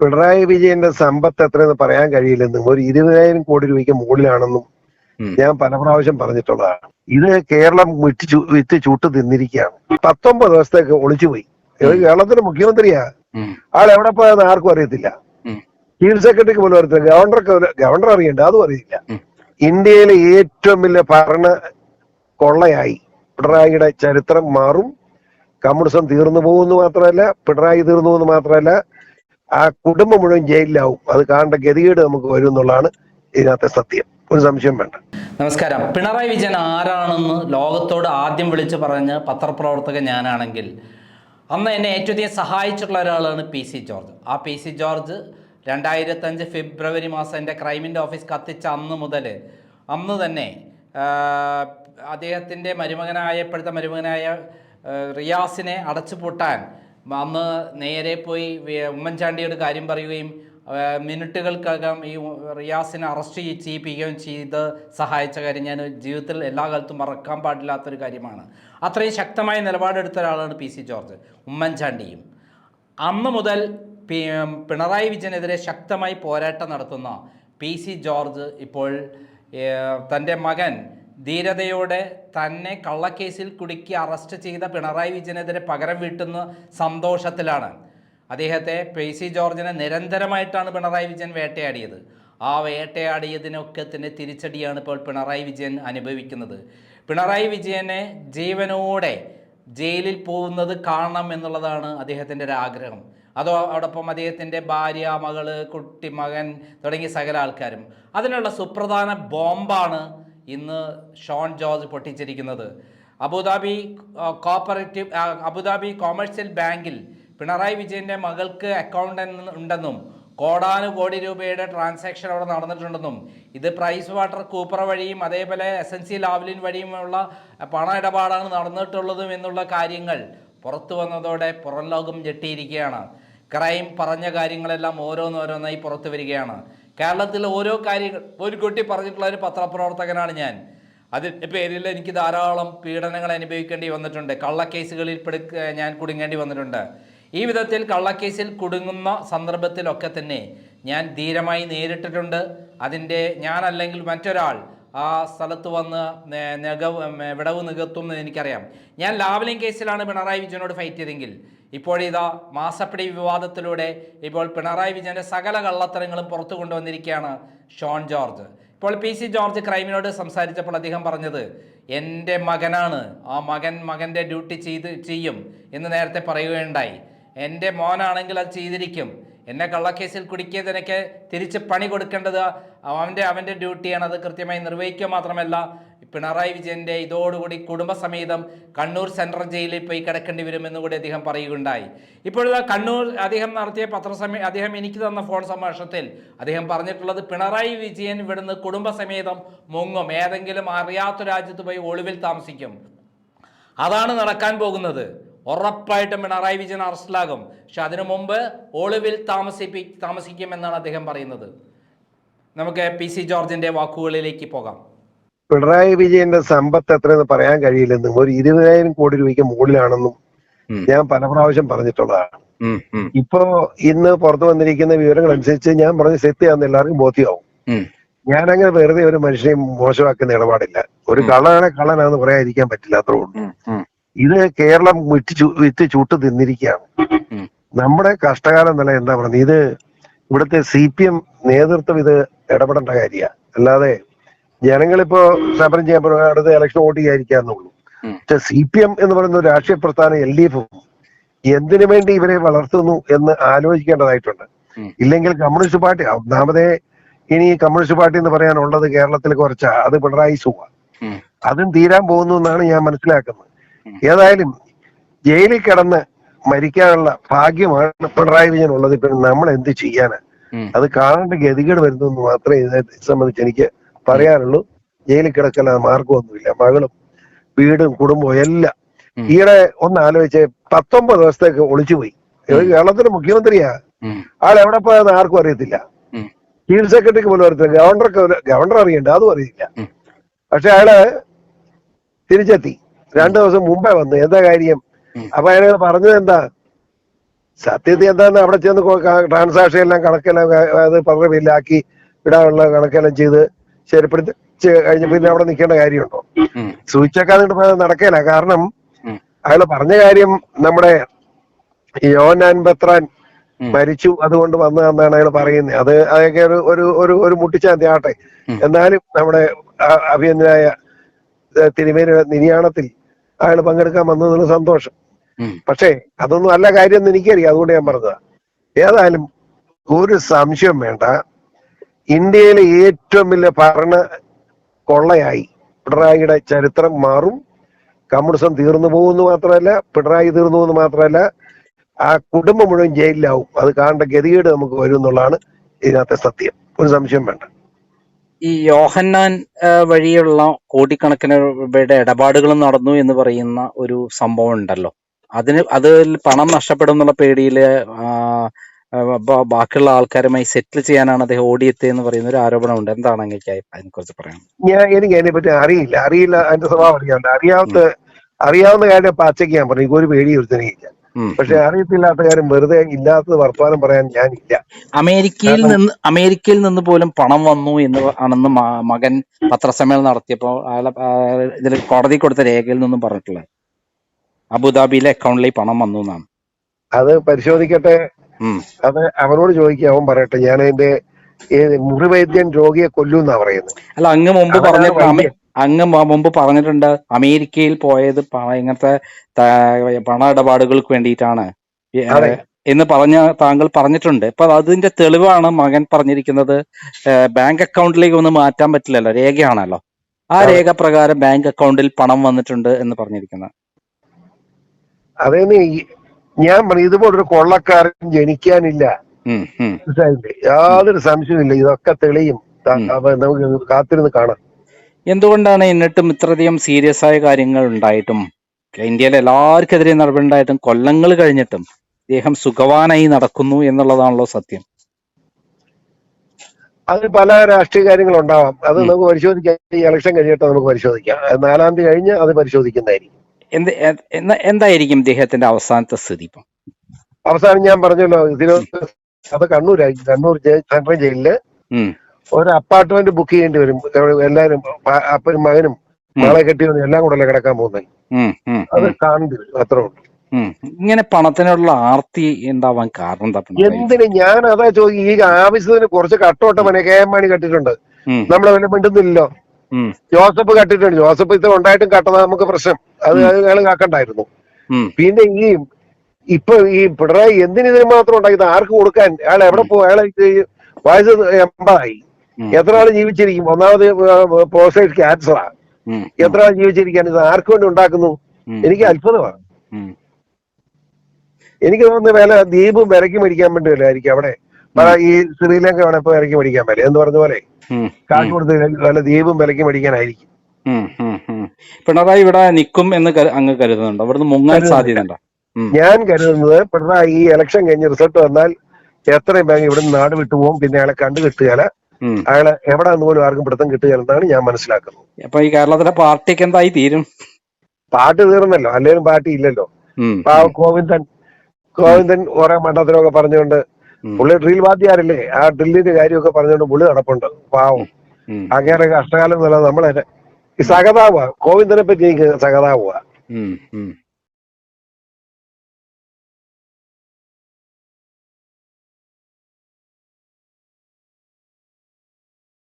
പിണറായി വിജയന്റെ സമ്പത്ത് എത്രയെന്ന് പറയാൻ കഴിയില്ലെന്നും ഒരു ഇരുപതിനായിരം കോടി രൂപയ്ക്ക് മുകളിലാണെന്നും. ഞാൻ പല പ്രാവശ്യം പറഞ്ഞിട്ടുള്ളതാണ്. ഇത് കേരളം വിറ്റ് വിത്ത് വിറ്റ് ചൂട്ട് തിന്നിരിക്കുകയാണ് പത്തൊമ്പത് ദിവസത്തേക്ക് ഒളിച്ചുപോയി കേരളത്തിന്റെ മുഖ്യമന്ത്രിയാ. ആൾ എവിടെ പോയെന്ന് ആർക്കും അറിയത്തില്ല. ചീഫ് സെക്രട്ടറിക്ക് പോലും അറിയത്തില്ല. ഗവർണർക്ക് ഗവർണർ അറിയണ്ട അതും അറിയില്ല ഇന്ത്യയിലെ ഏറ്റവും വലിയ ഭരണ കൊള്ളയായി. പിണറായിയുടെ ചരിത്രം മാറും. കമ്മ്യൂണിസം തീർന്നു പോകുന്നു മാത്രമല്ല പിണറായി തീർന്നു പോകുന്നു മാത്രമല്ല ആ കുടുംബം മുഴുവൻ ജയിലിലാവും. അത് കാണേണ്ട ഗതികേട് നമുക്ക് വരും എന്നുള്ളതാണ് ഇതിനകത്തെ സത്യം. ഒരു സംശയം വേണ്ട. നമസ്കാരം. പിണറായി വിജയൻ ആരാണെന്ന് ലോകത്തോട് ആദ്യം വിളിച്ചു പറഞ്ഞ പത്രപ്രവർത്തകൻ ഞാനാണെങ്കിൽ അന്ന് എന്നെ ഏറ്റവും അധികം സഹായിച്ചിട്ടുള്ള ഒരാളാണ് പി സി ജോർജ്. ആ പി സി ജോർജ് രണ്ടായിരത്തഞ്ച് ഫെബ്രുവരി മാസം എന്റെ ക്രൈമിന്റെ ഓഫീസ് കത്തിച്ച അന്ന് മുതൽ അന്ന് തന്നെ അദ്ദേഹത്തിന്റെ മരുമകനായ ഇപ്പോഴത്തെ മരുമകനായ റിയാസിനെ അടച്ചുപൂട്ടാൻ അന്ന് നേരെ പോയി ഉമ്മൻചാണ്ടിയോട് കാര്യം പറയുകയും മിനിറ്റുകൾക്കകം ഈ റിയാസിനെ അറസ്റ്റ് ചെയ്- ചെയ്യിപ്പിക്കുകയും ചെയ്ത് സഹായിച്ച കാര്യം ഞാൻ ജീവിതത്തിൽ എല്ലാ കാലത്തും മറക്കാൻ പാടില്ലാത്തൊരു കാര്യമാണ്. അത്രയും ശക്തമായ നിലപാടെടുത്ത ഒരാളാണ് പി സി ജോർജ് ഉമ്മൻചാണ്ടിയും. അന്ന് മുതൽ പിണറായി വിജയനെതിരെ ശക്തമായി പോരാട്ടം നടത്തുന്ന പി സി ജോർജ് ഇപ്പോൾ തന്റെ മകൻ ധീരതയോടെ തന്നെ കള്ളക്കേസിൽ കുടുക്കി അറസ്റ്റ് ചെയ്ത പിണറായി വിജയനെതിരെ പകരം വീട്ടുന്ന സന്തോഷത്തിലാണ്. അദ്ദേഹത്തെ പേസി ജോർജിനെ നിരന്തരമായിട്ടാണ് പിണറായി വിജയൻ വേട്ടയാടിയത്. ആ വേട്ടയാടിയതിനൊക്കെ തന്നെ തിരിച്ചടിയാണ് ഇപ്പോൾ പിണറായി വിജയൻ അനുഭവിക്കുന്നത്. പിണറായി വിജയനെ ജീവനോടെ ജയിലിൽ പോകുന്നത് കാണണം എന്നുള്ളതാണ് അദ്ദേഹത്തിന്റെ ഒരു ആഗ്രഹം. അതോ അതോടൊപ്പം അദ്ദേഹത്തിന്റെ ഭാര്യ മകൾ കുട്ടി മകൻ തുടങ്ങിയ സകല ആൾക്കാരും. അതിനുള്ള സുപ്രധാന ബോംബാണ് ഇന്ന് Shone George പൊട്ടിച്ചിരിക്കുന്നത്. Abu Dhabi cooperative Abu Dhabi commercial ബാങ്കിൽ പിണറായി വിജയന്റെ മകൾക്ക് അക്കൗണ്ട് ഉണ്ടെന്നും കോടാനുകോടി രൂപയുടെ ട്രാൻസാക്ഷൻ അവിടെ നടന്നിട്ടുണ്ടെന്നും ഇത് പ്രൈസ് വാട്ടർ കൂപ്പർ വഴിയും അതേപോലെ എസ് എൻ സി ലാവ്ലിൻ വഴിയുമുള്ള പണ ഇടപാടാണ് നടന്നിട്ടുള്ളതും എന്നുള്ള കാര്യങ്ങൾ പുറത്തു വന്നതോടെ പുറം ലോകം ഞെട്ടിയിരിക്കുകയാണ്. ക്രൈം പറഞ്ഞ കാര്യങ്ങളെല്ലാം ഓരോന്നോരോന്നായി പുറത്തു വരികയാണ്. കേരളത്തിൽ ഓരോ കാര്യങ്ങൾ ഒരു കുട്ടി പറഞ്ഞിട്ടുള്ള ഒരു പത്രപ്രവർത്തകനാണ് ഞാൻ. അതിന്റെ പേരിൽ എനിക്ക് ധാരാളം പീഡനങ്ങൾ അനുഭവിക്കേണ്ടി വന്നിട്ടുണ്ട്. കള്ളക്കേസുകളിൽ പെടുക്ക ഞാൻ കുടുങ്ങേണ്ടി വന്നിട്ടുണ്ട്. ഈ വിധത്തിൽ കള്ളക്കേസിൽ കുടുങ്ങുന്ന സന്ദർഭത്തിലൊക്കെ തന്നെ ഞാൻ ധീരമായി നേരിട്ടിട്ടുണ്ട്. അതിന്റെ ഞാനല്ലെങ്കിൽ മറ്റൊരാൾ ആ സ്ഥലത്ത് വന്ന് നികവ് വിടവ് നികത്തും എന്ന് എനിക്കറിയാം. ഞാൻ ലാവലിംഗ് കേസിലാണ് പിണറായി വിജയനോട് ഫൈറ്റ് ചെയ്തെങ്കിൽ. ഇപ്പോഴിതാ മാസപ്പടി വിവാദത്തിലൂടെ ഇപ്പോൾ പിണറായി വിജയന്റെ സകല കള്ളത്തരങ്ങളും പുറത്തു കൊണ്ടുവന്നിരിക്കുകയാണ് ഷോൺ ജോർജ്. ഇപ്പോൾ പി സി ജോർജ് ക്രൈമിനോട് സംസാരിച്ചപ്പോൾ അദ്ദേഹം പറഞ്ഞത് എന്റെ മകനാണ് ആ മകൻ മകന്റെ ഡ്യൂട്ടി ചെയ്ത് ചെയ്യും എന്ന് നേരത്തെ പറയുകയുണ്ടായി. എന്റെ മോനാണെങ്കിൽ അത് ചെയ്തിരിക്കും. എന്നെ കള്ളക്കേസിൽ കുടുക്കിയത് എനിക്ക് തിരിച്ച് പണി കൊടുക്കേണ്ടത് അവന്റെ അവന്റെ ഡ്യൂട്ടിയാണ്. അത് കൃത്യമായി നിർവഹിക്കുക മാത്രമല്ല പിണറായി വിജയന്റെ ഇതോടുകൂടി കുടുംബസമേതം കണ്ണൂർ സെൻട്രൽ ജയിലിൽ പോയി കിടക്കേണ്ടി വരുമെന്ന് കൂടി അദ്ദേഹം പറയുകയുണ്ടായി. ഇപ്പോഴുള്ള കണ്ണൂർ അദ്ദേഹം നടത്തിയ പത്രസമയ അദ്ദേഹം എനിക്ക് തന്ന ഫോൺ സംഭാഷണത്തിൽ അദ്ദേഹം പറഞ്ഞിട്ടുള്ളത് പിണറായി വിജയൻ ഇവിടുന്ന് കുടുംബസമേതം മുങ്ങും. ഏതെങ്കിലും അറിയാത്ത രാജ്യത്ത് പോയി ഒളിവിൽ താമസിക്കും. അതാണ് നടക്കാൻ പോകുന്നത്. ഉറപ്പായിട്ടും പിണറായി വിജയൻ അറസ്റ്റിലാകും. പക്ഷെ അതിനു മുമ്പ് ഒളിവിൽ താമസിപ്പി താമസിക്കുമെന്നാണ് അദ്ദേഹം പറയുന്നത്. നമുക്ക് പി സി ജോർജിന്റെ വാക്കുകളിലേക്ക് പോകാം. പിണറായി വിജയന്റെ സമ്പത്ത് എത്രയെന്ന് പറയാൻ കഴിയില്ലെന്നും ഒരു ഇരുപതിനായിരം കോടി രൂപയ്ക്ക് മുകളിലാണെന്നും ഞാൻ പല പ്രാവശ്യം പറഞ്ഞിട്ടുള്ളതാണ്. ഇപ്പോ ഇന്ന് പുറത്തു വന്നിരിക്കുന്ന വിവരങ്ങൾ അനുസരിച്ച് ഞാൻ പറഞ്ഞ സത്യമാണെന്ന് എല്ലാവർക്കും ബോധ്യമാവും. ഞാൻ അങ്ങനെ വെറുതെ ഒരു മനുഷ്യനെ മോശമാക്കുന്ന ഇടപാടില്ല. ഒരു കള്ളനാണ് കള്ളനാന്ന് പറയാതിരിക്കാൻ പറ്റില്ല അത്രേ ഉള്ളൂ. ഇത് കേരളം വിറ്റ് വിത്ത് വിറ്റ് ചൂട്ട് തിന്നിരിക്കുകയാണ് നമ്മുടെ കഷ്ടകാലം എന്നല്ല എന്താ പറയുന്നത് ഇത് ഇവിടുത്തെ സി പി എം നേതൃത്വം ഇത് ഇടപെടേണ്ട കാര്യമാണ് അല്ലാതെ ജനങ്ങളിപ്പോ സമരം ചെയ്യാൻ അടുത്ത ഇലക്ഷൻ വോട്ട് ചെയ്യാതിരിക്കാന്നുള്ളൂ. പക്ഷെ സി പി എം എന്ന് പറയുന്ന രാഷ്ട്രീയ പ്രസ്ഥാനം എൽ ഡി എഫും എന്തിനു വേണ്ടി ഇവരെ വളർത്തുന്നു എന്ന് ആലോചിക്കേണ്ടതായിട്ടുണ്ട്. ഇല്ലെങ്കിൽ കമ്മ്യൂണിസ്റ്റ് പാർട്ടി ഒന്നാമതേ ഇനി കമ്മ്യൂണിസ്റ്റ് പാർട്ടി എന്ന് പറയാനുള്ളത് കേരളത്തിൽ കുറച്ചാ അത് പിണറായി സുഖ. അതും തീരാൻ പോകുന്നു എന്നാണ് ഞാൻ മനസ്സിലാക്കുന്നത്. ഏതായാലും ജയിലിൽ കിടന്ന് മരിക്കാനുള്ള ഭാഗ്യമാണ് പിണറായി വിജയൻ ഉള്ളത്. ഇപ്പൊ നമ്മൾ എന്ത് ചെയ്യാനാ? ഉം. അത് കാണേണ്ട ഗതികേട് വരുന്നു എന്ന് മാത്രമേ ഇതിനെ സംബന്ധിച്ച് എനിക്ക് പറയാനുള്ളൂ. ജയിലിൽ കിടക്കല മാർഗമൊന്നുമില്ല മകളും വീടും കുടുംബവും എല്ലാം. ഈയിടെ ഒന്ന് ആലോചിച്ച് പത്തൊമ്പത് ദിവസത്തേക്ക് ഒളിച്ചുപോയി കേരളത്തിന്റെ മുഖ്യമന്ത്രിയാ. ആളെവിടെ ആൾ എവിടെ പോയെന്ന് ആർക്കും അറിയത്തില്ല. ചീഫ് സെക്രട്ടറിക്ക് പോലും അറിയത്തില്ല. ഗവർണർക്ക് ഗവർണർ അറിയണ്ട അതും അറിയില്ല. പക്ഷെ അയാൾ തിരിച്ചെത്തി. രണ്ടു ദിവസം മുമ്പേ വന്നു. എന്താ കാര്യം. അപ്പൊ അയാൾ പറഞ്ഞത് എന്താ? സത്യത്തിൽ എന്താന്ന് അവിടെ ചെന്ന് ട്രാൻസാക്ഷൻ എല്ലാം കണക്കെല്ലാം അത് പകര ബില്ലാക്കി ഇടാനുള്ള കണക്കെല്ലാം ചെയ്ത് ശരിപ്പെടുത്തി കഴിഞ്ഞ പിന്നെ അവിടെ നിൽക്കേണ്ട കാര്യമുണ്ടോ? സൂചിച്ചേക്കാതെ നടക്കില്ല കാരണം അയാൾ പറഞ്ഞ കാര്യം നമ്മുടെ യോനാൻ ബത്രാൻ. മരിച്ചു അതുകൊണ്ട് വന്നതെന്നാണ് അയാൾ പറയുന്നത്. അത് അതൊക്കെ ഒരു ഒരു ഒരു ഒരു മുട്ടിച്ചാന്തി ആട്ടെ എന്നാലും നമ്മുടെ അഭിയന്തരായ തിരുമേനിയുടെ നിര്യാണത്തിൽ അയാൾ പങ്കെടുക്കാൻ വന്നതിന് സന്തോഷം. പക്ഷേ അതൊന്നും അല്ല കാര്യം എന്ന് എനിക്കറിയാം. അതുകൊണ്ട് ഞാൻ പറഞ്ഞതാ. ഏതായാലും ഒരു സംശയം വേണ്ട. ഇന്ത്യയിലെ ഏറ്റവും വലിയ ഭരണ കൊള്ളയായി. പിണറായിയുടെ ചരിത്രം മാറും. കമ്മ്യൂണിസം തീർന്നു പോകുമെന്ന് മാത്രമല്ല പിണറായി തീർന്നു എന്ന് മാത്രമല്ല ആ കുടുംബം മുഴുവൻ ജയിലിലാവും. അത് കാണേണ്ട ഗതികേട് നമുക്ക് വരും എന്നുള്ളതാണ് ഇതിനകത്തെ സത്യം. ഒരു സംശയം വേണ്ട. ഈ യോഹന്നാൻ വഴിയുള്ള കോടിക്കണക്കിന് രൂപയുടെ ഇടപാടുകൾ നടന്നു എന്ന് പറയുന്ന ഒരു സംഭവം ഉണ്ടല്ലോ. അതിന് അതിൽ പണം നഷ്ടപ്പെടും എന്നുള്ള പേടിയിൽ ബാക്കിയുള്ള ആൾക്കാരുമായി സെറ്റിൽ ചെയ്യാനാണ് അദ്ദേഹം ഓടിയെത്തിയെന്ന് പറയുന്ന ഒരു ആരോപണം ഉണ്ട്. എന്താണ് അങ്ങേക്ക് അതിനെ കുറിച്ച് പറയാം ഞാൻ എനിക്ക് അതിനെ പറ്റി അറിയില്ല. അറിയില്ല അതിന്റെ സ്വഭാവം അറിയാണ്ട് അറിയാവുന്ന അറിയാവുന്ന കാര്യം പച്ചയ്ക്ക് ഞാൻ പറഞ്ഞു. ഒരു പേടി ഒരുത്തനെയില്ല ഉം. പക്ഷെ അറിയത്തില്ലാത്ത കാര്യം വെറുതെ ഇല്ലാത്തത് വർത്തമാനം പറയാൻ ഞാനില്ല. അമേരിക്കയിൽ നിന്ന് അമേരിക്കയിൽ നിന്ന് പോലും പണം വന്നു എന്ന് ആണെന്ന് മകൻ പത്രസമ്മേളനം നടത്തിയപ്പോൾ ഇതിൽ കോടതി കൊടുത്ത രേഖയിൽ നിന്നും പറഞ്ഞിട്ടുള്ളത്. അബുദാബിയിലെ അക്കൗണ്ടിലേക്ക് പണം വന്നു എന്നാണ്. അത് പരിശോധിക്കട്ടെ. അത് അവരോട് ചോദിക്കുക. അവൻ പറയട്ടെ ഞാൻ അതിന്റെ മുറിവൈദ്യൻ രോഗിയെ കൊല്ലുന്നാ പറയുന്നത്. അല്ല അങ്ങ് മുമ്പ് വൈദ്യം. അങ്ങ് മുമ്പ് പറഞ്ഞിട്ടുണ്ട് അമേരിക്കയിൽ പോയത് ഇങ്ങനത്തെ പണ ഇടപാടുകൾക്ക് വേണ്ടിയിട്ടാണ്. എന്ന് പറഞ്ഞ താങ്കൾ പറഞ്ഞിട്ടുണ്ട്. ഇപ്പൊ അതിന്റെ തെളിവാണ് മകൻ പറഞ്ഞിരിക്കുന്നത്. ബാങ്ക് അക്കൗണ്ടിലേക്ക് ഒന്നും മാറ്റാൻ പറ്റില്ലല്ലോ രേഖയാണല്ലോ. ആ. രേഖ പ്രകാരം ബാങ്ക് അക്കൗണ്ടിൽ പണം വന്നിട്ടുണ്ട് എന്ന് പറഞ്ഞിരിക്കുന്നത് അതെ ഞാൻ പറഞ്ഞു ഇതുപോലൊരു കൊള്ളക്കാരൻ ജനിക്കാനില്ല. യാതൊരു സംശയമില്ല ഇതൊക്കെ തെളിയും. നമുക്ക് കാത്തിരുന്ന് കാണാം. എന്തുകൊണ്ടാണ് എന്നിട്ടും ഇത്രയധികം സീരിയസ് ആയ കാര്യങ്ങൾ ഉണ്ടായിട്ടും? ഇന്ത്യയിലെ എല്ലാവർക്കെതിരെ നടപടി ഉണ്ടായിട്ടും കൊല്ലങ്ങൾ കഴിഞ്ഞിട്ടും ഇദ്ദേഹം സുഖവാനായി നടക്കുന്നു എന്നുള്ളതാണല്ലോ സത്യം. അതിൽ പല രാഷ്ട്രീയ കാര്യങ്ങളുണ്ടാവാം അത് നമുക്ക് പരിശോധിക്കാം. ഈ ഇലക്ഷൻ കഴിയട്ടെ നമുക്ക് പരിശോധിക്കാം. നാലാം തീയതി കഴിഞ്ഞ് അത് പരിശോധിക്കുന്നതായിരിക്കും. എന്ത് എന്തായിരിക്കും ഇദ്ദേഹത്തിന്റെ അവസാനത്തെ സ്ഥിതി ഇപ്പം? അവസാനം ഞാൻ പറഞ്ഞല്ലോ തിരുവനന്തപുരം അത് കണ്ണൂരായി. കണ്ണൂർ സെൻട്രൽ ജയിലിൽ ഒരു അപ്പാർട്ട്മെന്റ് ബുക്ക് ചെയ്യേണ്ടി വരും. എല്ലാരും അപ്പനും മകനും മകളെ കെട്ടി കെട്ടിയവനും എല്ലാം കൂടെ കിടക്കാൻ പോകുന്നത് അത് കാണേണ്ടി വരും. അത്രേ ഉള്ളൂ. ഇങ്ങനെ പണത്തിനുള്ള ആർത്തി എന്താവാൻ കാരണം എന്താ എന്തിന്? ഞാൻ അതാ ചോദിക്കും ഈ ആവശ്യത്തിന് കുറച്ച് കട്ടോട്ട മനെ കെ എം മാണി കെട്ടിട്ടുണ്ട്. നമ്മളെ വല്ല മിണ്ടുന്നില്ലല്ലോ. ജോസഫ് കട്ടിട്ടുണ്ട്. ജോസഫ് ഇത്ര ഉണ്ടായിട്ടും കട്ടതാ നമുക്ക് പ്രശ്നം. അത്. അയാൾ കാക്കണ്ടായിരുന്നു. പിന്നെ ഈ ഇപ്പൊ ഈ പിണറായി എന്തിനു മാത്രം ഉണ്ടായി ഇത് ആർക്ക് കൊടുക്കാൻ? അയാൾ എവിടെ പോകും വയസ്സ് എൺപതായി. എത്ര ആൾ ജീവിച്ചിരിക്കും? ഒന്നാമത് പ്രോസ്റ്റേറ്റ് ക്യാൻസർ ഉം, എത്ര ആൾ ജീവിച്ചിരിക്കാൻ? ഇത് ആർക്കു വേണ്ടി ഉണ്ടാക്കുന്നു? എനിക്ക് അത്ഭുതമാണ്. എനിക്ക് തോന്നുന്നു വില ദ്വീപും വിലക്ക് മേടിക്കാൻ വേണ്ടി വല്ലതായിരിക്കും അവിടെ? ഈ ശ്രീലങ്ക വേണം ഇപ്പൊ വിലക്ക് മേടിക്കാൻ വില എന്ന് പറഞ്ഞ പോലെ കാട്ടുകൊടുത്ത് വല്ല ദ്വീപും വിലക്ക് മേടിക്കാനായിരിക്കും. പിണറായി ഇവിടെ നിൽക്കും എന്ന് അങ്ങ് കരുതുന്നുണ്ടോ. അവിടുന്ന് മുങ്ങാൻ. സാധ്യതയുണ്ടോ. ഞാൻ കരുതുന്നത് പിണറായി ഈ ഇലക്ഷൻ കഴിഞ്ഞ് റിസൾട്ട് വന്നാൽ എത്രയും വേഗം ഇവിടുന്ന് നാട് വിട്ടുപോകും പിന്നെ അയാളെ കണ്ടു കിട്ടുകയില്ല. അയാളെ എവിടെ നിന്ന് പോലും ആർക്കും പിടുത്തം കിട്ടുകയെന്നാണ് എന്നാണ് ഞാൻ മനസ്സിലാക്കുന്നത്. അപ്പൊ ഈ കേരളത്തിലെ പാർട്ടിക്ക് എന്തായി തീരും? പാട്ട് തീർന്നല്ലോ. അല്ലേലും പാർട്ടി ഇല്ലല്ലോ. പാവ ഗോവിന്ദൻ ഗോവിന്ദൻ കുറെ മണ്ഡലത്തിലൊക്കെ പറഞ്ഞുകൊണ്ട് പുള്ളി ഡ്രിൽ വാദ്യാരല്ലേ? ആ ഡ്രില്ലിന്റെ കാര്യമൊക്കെ പറഞ്ഞുകൊണ്ട് പുള്ളി നടപ്പുണ്ട്. പാവം. അങ്ങനെ കഷ്ടകാലം നമ്മളെ ഈ സഹതാവുക ഗോവിന്ദനെ പറ്റി എനിക്ക് സഹതാവുക